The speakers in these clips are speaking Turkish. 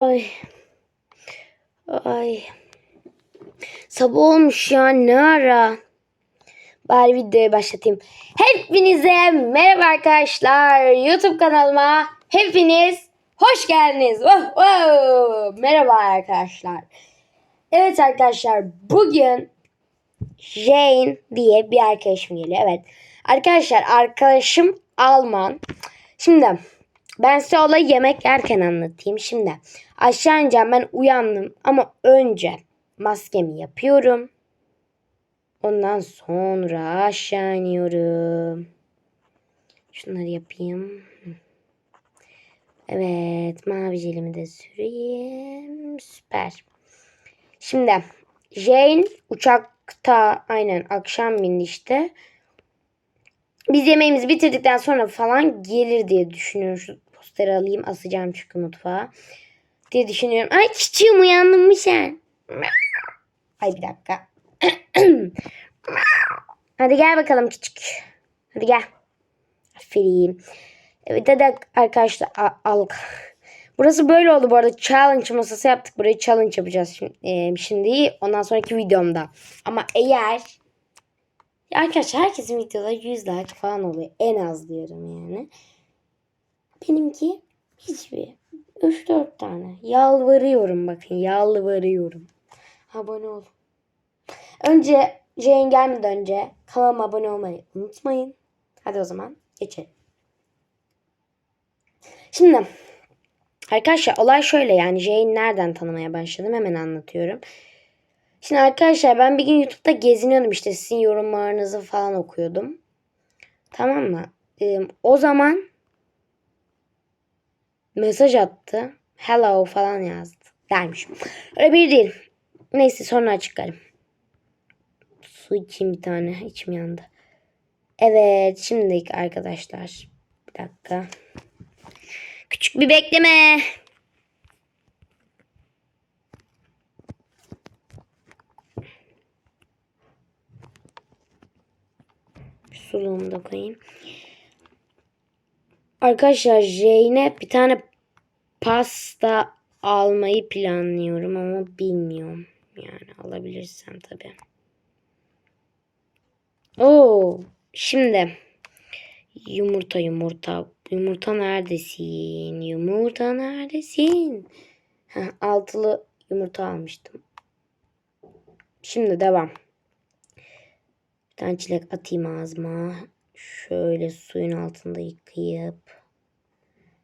Ay. Ay. Sabah olmuş ya ne ara. Bari videoyu başlatayım. Hepinize merhaba arkadaşlar. YouTube kanalıma hepiniz hoş geldiniz. Oh, oh. Merhaba arkadaşlar. Evet arkadaşlar bugün Jane diye bir arkadaşım geliyor. Evet. Arkadaşlar arkadaşım Alman. Şimdi ben size olayı yemek yerken anlatayım. Şimdi aşağı ineceğim ben uyandım ama önce maskemi yapıyorum. Ondan sonra aşağı iniyorum. Şunları yapayım. Evet mavi jelimi de süreyim. Süper. Şimdi Jane uçakta aynen akşam bindi işte. Biz yemeğimizi bitirdikten sonra falan gelir diye düşünüyorum. Posteri alayım asacağım çünkü mutfağa. Diye düşünüyorum. Ay çiçeğim uyandın mı sen? Ay bir dakika. Hadi gel bakalım küçük. Hadi gel. Aferin. Evet hadi arkadaşlar al. Burası böyle oldu bu arada. Challenge masası yaptık. Burayı challenge yapacağız şimdi, e, şimdi ondan sonraki videomda. Ama eğer ya arkadaşlar herkesin videoları 100 like falan oluyor. En az diyorum yani. Benimki hiçbir. 3-4 tane. Yalvarıyorum bakın. Yalvarıyorum. Abone ol. Önce Jane gelmeden önce kanalıma abone olmayı unutmayın. Hadi o zaman geçelim. Şimdi arkadaşlar olay şöyle yani Jane'i nereden tanımaya başladım hemen anlatıyorum. Şimdi arkadaşlar ben bir gün YouTube'da geziniyordum işte sizin yorumlarınızı falan okuyordum. Tamam mı? Ee, o zaman mesaj attı. Hello falan yazdı. Dermiş. Öyle bir değil. Neyse sonra açıklarım. Su içeyim bir tane. İçim yandı. Evet şimdi arkadaşlar. Bir dakika. Küçük bir bekleme. Suluğumu da koyayım. Arkadaşlar Jane'e bir tane pasta almayı planlıyorum ama bilmiyorum. Yani alabilirsem tabii. Oo, şimdi yumurta yumurta yumurta neredesin? Yumurta neredesin? Heh, altılı yumurta almıştım. Şimdi devam. Bir tane çilek atayım ağzıma. Şöyle suyun altında yıkayıp.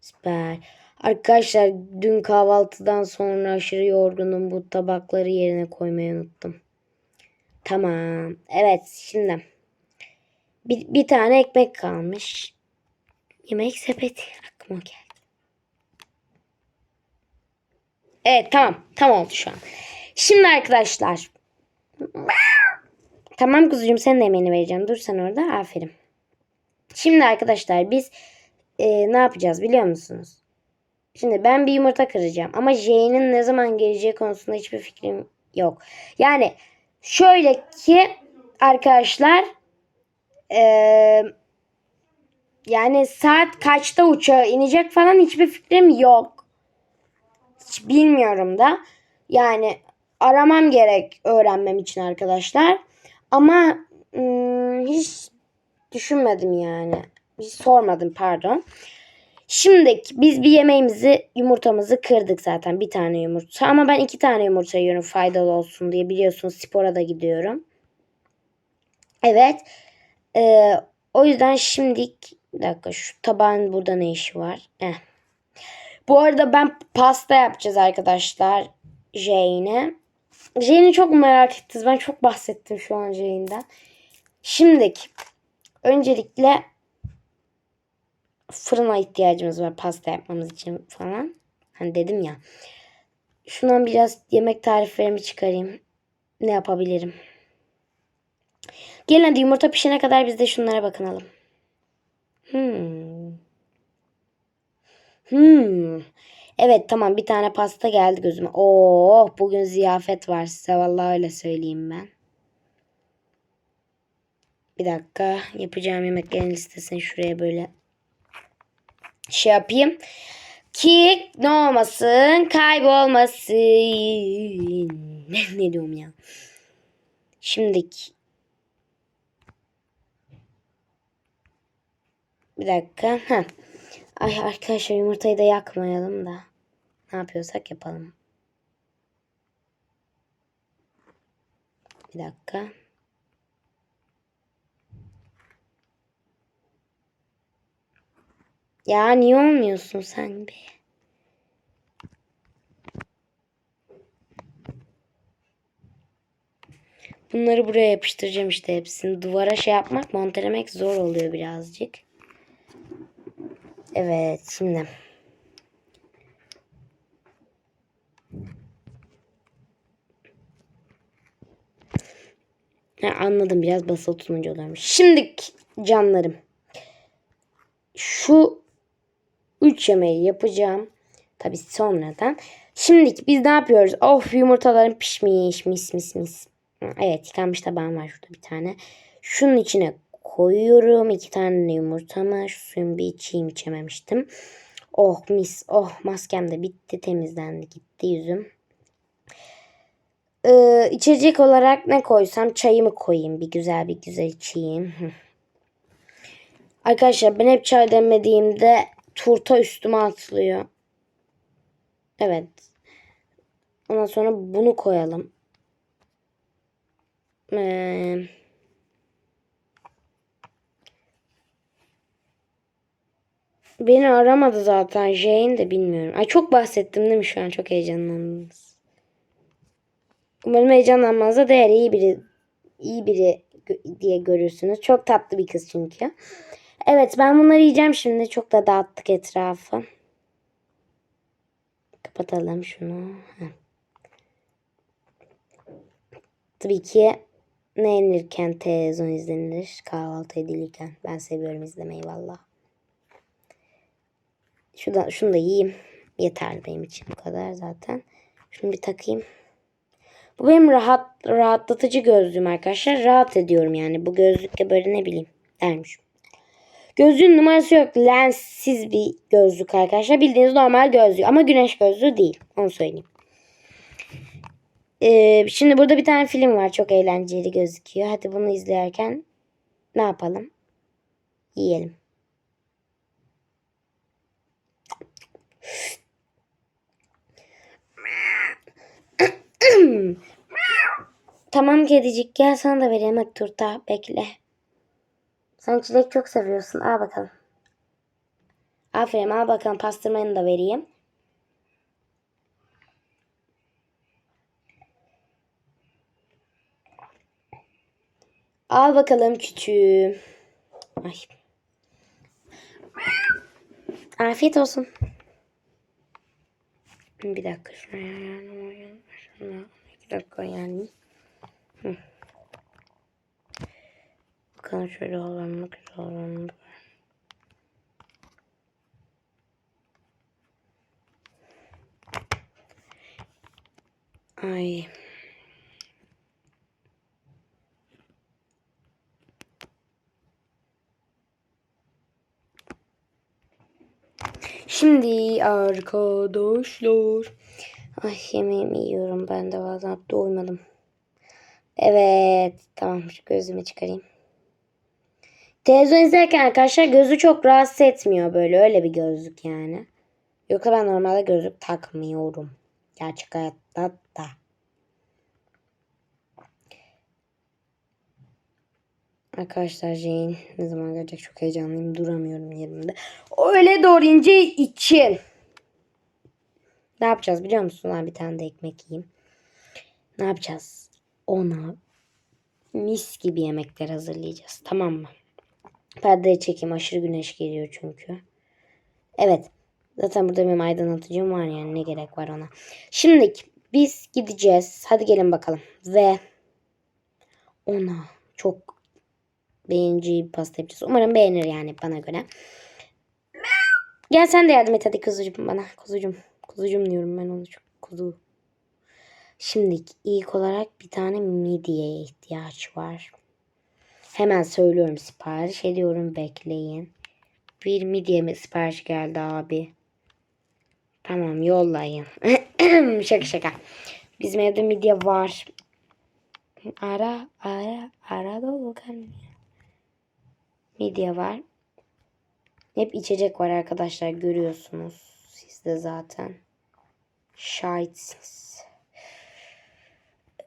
Süper. Arkadaşlar dün kahvaltıdan sonra aşırı yorgunum. Bu tabakları yerine koymayı unuttum. Tamam. Evet şimdi. Bir, bir tane ekmek kalmış. Yemek sepeti aklıma geldi. Evet tamam. Tamam oldu şu an. Şimdi arkadaşlar. Tamam kuzucuğum sen de yemeğini vereceğim. Dur sen orada. Aferin. Şimdi arkadaşlar biz e, ne yapacağız biliyor musunuz? Şimdi ben bir yumurta kıracağım. Ama J'nin ne zaman geleceği konusunda hiçbir fikrim yok. Yani şöyle ki arkadaşlar ee, yani saat kaçta uçağa inecek falan hiçbir fikrim yok. Hiç bilmiyorum da. Yani aramam gerek öğrenmem için arkadaşlar. Ama ım, hiç düşünmedim yani. Hiç sormadım pardon. Şimdi biz bir yemeğimizi yumurtamızı kırdık zaten bir tane yumurta ama ben iki tane yumurta yiyorum faydalı olsun diye biliyorsunuz spora da gidiyorum. Evet. Ee, o yüzden şimdilik bir dakika şu tabağın burada ne işi var? Eh. Bu arada ben pasta yapacağız arkadaşlar Jane'e. Jane'i çok merak ettiniz. Ben çok bahsettim şu an Jane'den. Şimdilik öncelikle fırına ihtiyacımız var pasta yapmamız için falan. Hani dedim ya. Şundan biraz yemek tariflerimi çıkarayım. Ne yapabilirim? Gelin hadi yumurta pişene kadar biz de şunlara bakınalım. Hmm. Hmm. Evet tamam bir tane pasta geldi gözüme. Oo bugün ziyafet var size vallahi öyle söyleyeyim ben. Bir dakika yapacağım yemeklerin listesini şuraya böyle şey yapayım. Ki ne olmasın? Kaybolmasın. Ne, ne diyorum ya? Şimdiki. Bir dakika. Heh. Ay arkadaşlar yumurtayı da yakmayalım da. Ne yapıyorsak yapalım. Bir dakika. Ya niye olmuyorsun sen be? Bunları buraya yapıştıracağım işte hepsini. Duvara şey yapmak, montelemek zor oluyor birazcık. Evet şimdi. Ha, anladım biraz basılı tutunca oluyormuş. Şimdi canlarım. Şu üç yemeği yapacağım. Tabi sonradan. Şimdi biz ne yapıyoruz? Of yumurtalarım pişmiş mis mis mis. Evet yıkanmış tabağım var şurada bir tane. Şunun içine koyuyorum. iki tane yumurtamı. Şu suyun bir içeyim içememiştim. Oh mis. Oh maskem de bitti. Temizlendi gitti yüzüm. Ee, içecek olarak ne koysam çayımı koyayım. Bir güzel bir güzel içeyim. Arkadaşlar ben hep çay demediğimde turta üstüme atlıyor. Evet. Ondan sonra bunu koyalım. Ee, beni aramadı zaten. Jane de bilmiyorum. Ay çok bahsettim değil mi şu an? Çok heyecanlandınız. Umarım heyecanlanmanıza değer. iyi biri iyi biri diye görürsünüz. Çok tatlı bir kız çünkü. Evet ben bunları yiyeceğim şimdi. Çok da dağıttık etrafı. Kapatalım şunu. Tabii ki ne yenirken televizyon izlenir. Kahvaltı edilirken. Ben seviyorum izlemeyi valla. Şuradan, şunu da yiyeyim. Yeterli benim için bu kadar zaten. Şunu bir takayım. Bu benim rahat rahatlatıcı gözlüğüm arkadaşlar. Rahat ediyorum yani. Bu gözlükle böyle ne bileyim dermiş. Gözlüğün numarası yok. Lenssiz bir gözlük arkadaşlar. Bildiğiniz normal gözlük ama güneş gözlüğü değil. Onu söyleyeyim. Ee, şimdi burada bir tane film var. Çok eğlenceli gözüküyor. Hadi bunu izlerken ne yapalım? Yiyelim. tamam kedicik gel sana da vereyim hadi turta bekle. Sen çilek çok seviyorsun. Al bakalım. Aferin al bakalım pastırmanı da vereyim. Al bakalım küçüğüm. Ay. Afiyet olsun. Bir dakika. Bir dakika yani. Bakalım şöyle olanı güzel olanı. Ay. Şimdi arkadaşlar. Ay yemeğimi yiyorum ben de bazen doymadım. Evet tamam şu gözümü çıkarayım. Televizyon izlerken arkadaşlar gözü çok rahatsız etmiyor böyle öyle bir gözlük yani. Yoksa ben normalde gözlük takmıyorum. Gerçek hayatta da. Arkadaşlar Jane ne zaman gelecek çok heyecanlıyım duramıyorum yerimde. Öyle doğrayınca için. Ne yapacağız biliyor musun? Ben bir tane de ekmek yiyeyim. Ne yapacağız? Ona mis gibi yemekler hazırlayacağız. Tamam mı? Perdeyi çekeyim. Aşırı güneş geliyor çünkü. Evet. Zaten burada benim aydınlatıcım var yani ne gerek var ona. Şimdi biz gideceğiz. Hadi gelin bakalım. Ve ona çok beğeneceği bir pasta yapacağız. Umarım beğenir yani bana göre. Gel sen de yardım et hadi kuzucuğum bana. Kuzucuğum. Kuzucuğum diyorum ben onu çok. Kuzu. Şimdi ilk olarak bir tane midyeye ihtiyaç var. Hemen söylüyorum sipariş ediyorum bekleyin. Bir midye mi sipariş geldi abi. Tamam yollayın. şaka şaka. Bizim evde midye var. Ara ara ara dolu. Midye var. Hep içecek var arkadaşlar görüyorsunuz. Siz de zaten. Şahitsiniz.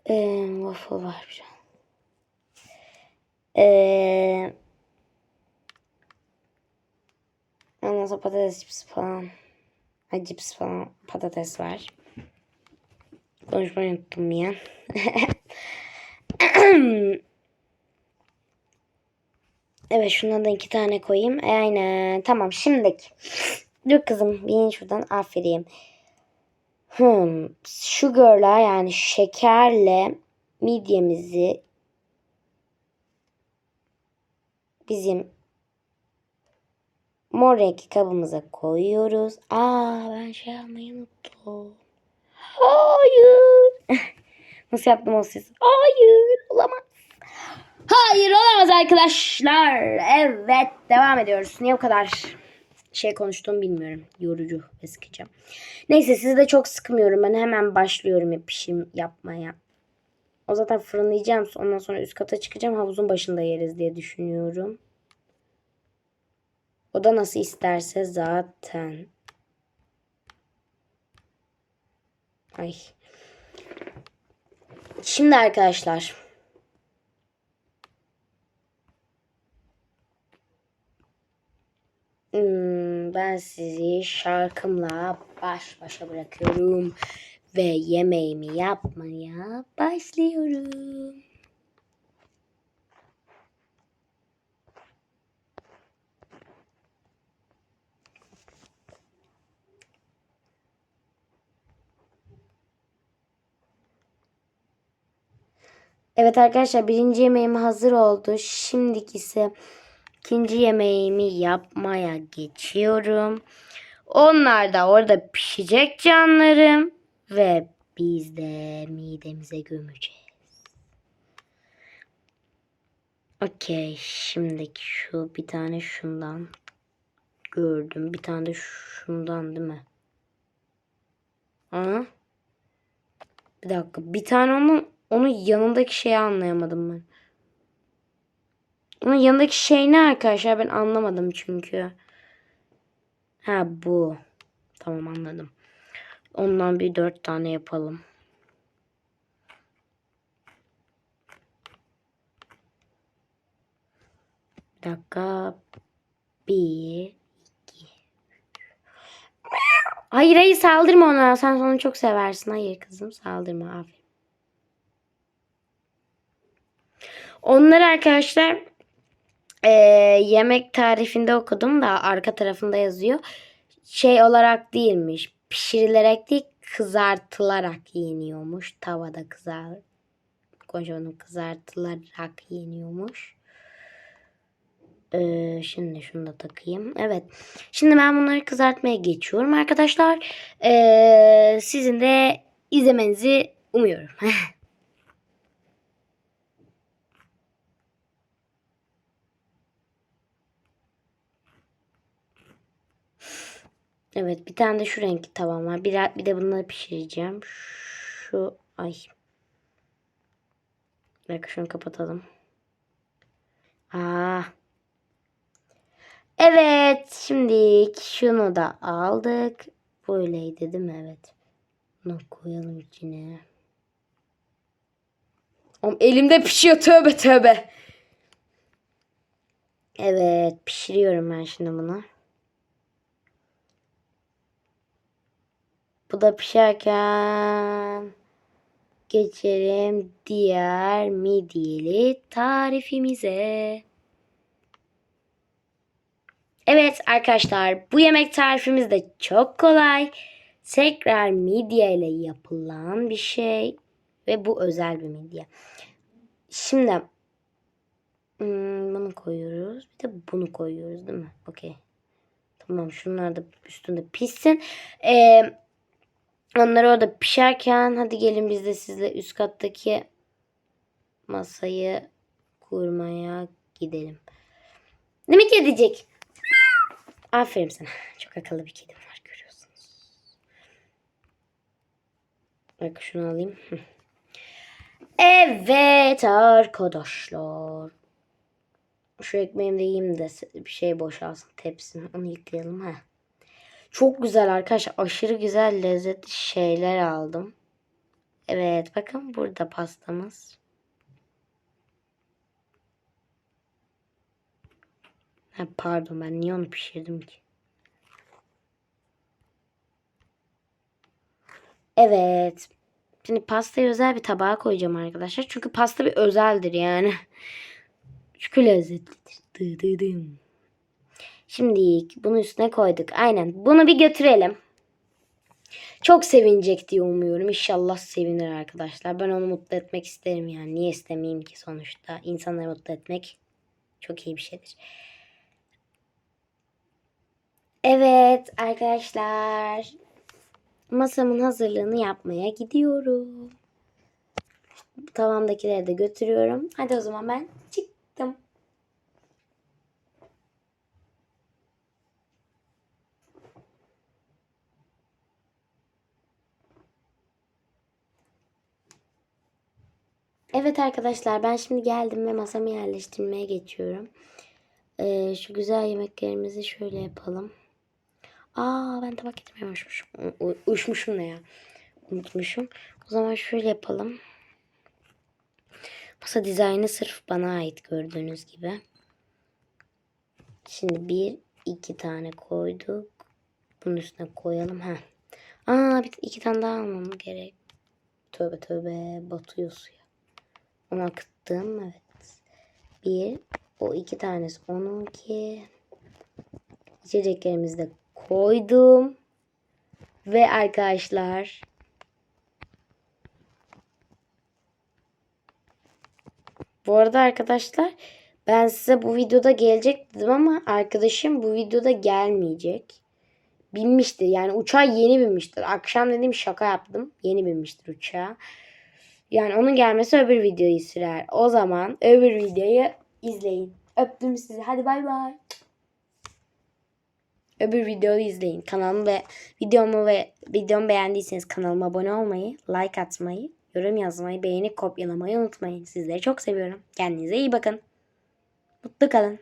Ee, waffle var bir Ee, ondan sonra patates cipsi falan. Ay cips falan patates var. Konuşmayı unuttum ya. evet şundan da iki tane koyayım. E, aynen tamam şimdilik. Dur kızım bin şuradan aferin. Hmm, sugar'la yani şekerle midyemizi bizim mor renkli kabımıza koyuyoruz. Aa ben şey almayı unuttum. Hayır. Nasıl yaptım o ses? Hayır olamaz. Hayır olamaz arkadaşlar. Evet devam ediyoruz. Niye o kadar şey konuştuğumu bilmiyorum. Yorucu ve sıkıcı. Neyse sizi de çok sıkmıyorum. Ben hemen başlıyorum hep pişim yapmaya. O zaten fırınlayacağım. Ondan sonra üst kata çıkacağım. Havuzun başında yeriz diye düşünüyorum. O da nasıl isterse zaten. Ay. Şimdi arkadaşlar. Hmm, ben sizi şarkımla baş başa bırakıyorum ve yemeğimi yapmaya başlıyorum. Evet arkadaşlar birinci yemeğim hazır oldu. Şimdiki ise ikinci yemeğimi yapmaya geçiyorum. Onlar da orada pişecek canlarım. Ve biz de midemize gömeceğiz. Okey. Şimdiki şu bir tane şundan gördüm. Bir tane de şundan değil mi? Aa. Bir dakika. Bir tane onun onun yanındaki şeyi anlayamadım ben. Onun yanındaki şey ne arkadaşlar? Ben anlamadım çünkü. Ha bu. Tamam anladım. Ondan bir dört tane yapalım. Bir dakika. Bir. iki. Hayır hayır saldırma ona. Sen onu çok seversin. Hayır kızım saldırma. Aferin. Onları arkadaşlar e, yemek tarifinde okudum da arka tarafında yazıyor. Şey olarak değilmiş. Pişirilerek değil kızartılarak yeniyormuş. Tavada kızar kocaman kızartılarak yeniyormuş. Ee, şimdi şunu da takayım. Evet. Şimdi ben bunları kızartmaya geçiyorum arkadaşlar. Ee, sizin de izlemenizi umuyorum. Evet bir tane de şu renkli tavam var. Bir, bir de bunları pişireceğim. Şu ay. Bir dakika şunu kapatalım. Aa. Evet şimdi şunu da aldık. Böyleydi değil mi? Evet. Bunu koyalım içine. Oğlum elimde pişiyor tövbe tövbe. Evet pişiriyorum ben şimdi bunu. Bu da pişerken geçelim diğer midyeli tarifimize. Evet arkadaşlar bu yemek tarifimiz de çok kolay. Tekrar midye ile yapılan bir şey ve bu özel bir midye. Şimdi hmm, bunu koyuyoruz. Bir de bunu koyuyoruz değil mi? Okey. Tamam şunlar da üstünde pişsin. Eee onlar orada pişerken hadi gelin biz de sizle üst kattaki masayı kurmaya gidelim. Ne mi kedicik? Aferin sana. Çok akıllı bir kedim var görüyorsunuz. Bak şunu alayım. Evet arkadaşlar. Şu ekmeğimi de yiyeyim de bir şey boşalsın tepsini. Onu yıkayalım. ha. Çok güzel arkadaşlar. Aşırı güzel lezzetli şeyler aldım. Evet bakın burada pastamız. Ha, pardon ben niye onu pişirdim ki? Evet. Şimdi pastayı özel bir tabağa koyacağım arkadaşlar. Çünkü pasta bir özeldir yani. Çünkü lezzetlidir. Dı dı dım. Şimdi bunu üstüne koyduk. Aynen. Bunu bir götürelim. Çok sevinecek diye umuyorum. İnşallah sevinir arkadaşlar. Ben onu mutlu etmek isterim yani. Niye istemeyeyim ki sonuçta. İnsanları mutlu etmek çok iyi bir şeydir. Evet arkadaşlar. Masamın hazırlığını yapmaya gidiyorum. Tavamdakileri de götürüyorum. Hadi o zaman ben çıktım. Evet arkadaşlar ben şimdi geldim ve masamı yerleştirmeye geçiyorum. Ee, şu güzel yemeklerimizi şöyle yapalım. Aa ben tabak getirmeyi unutmuşum. U- u- Uçmuşum ne ya? Unutmuşum. O zaman şöyle yapalım. Masa dizaynı sırf bana ait gördüğünüz gibi. Şimdi bir iki tane koyduk. Bunun üstüne koyalım. Ha. Aa bir iki tane daha almam gerek. Tövbe tövbe batıyor suya. Onu akıttım evet. Bir o iki tanesi onunki. İçeceklerimizi de koydum. Ve arkadaşlar Bu arada arkadaşlar ben size bu videoda gelecek dedim ama arkadaşım bu videoda gelmeyecek. Binmiştir yani uçağa yeni binmiştir. Akşam dediğim şaka yaptım. Yeni binmiştir uçağa. Yani onun gelmesi öbür videoyu sürer. O zaman öbür videoyu izleyin. Öptüm sizi. Hadi bay bay. Öbür videoyu izleyin. Kanalımı ve videomu ve videomu beğendiyseniz kanalıma abone olmayı, like atmayı, yorum yazmayı, beğenip kopyalamayı unutmayın. Sizleri çok seviyorum. Kendinize iyi bakın. Mutlu kalın.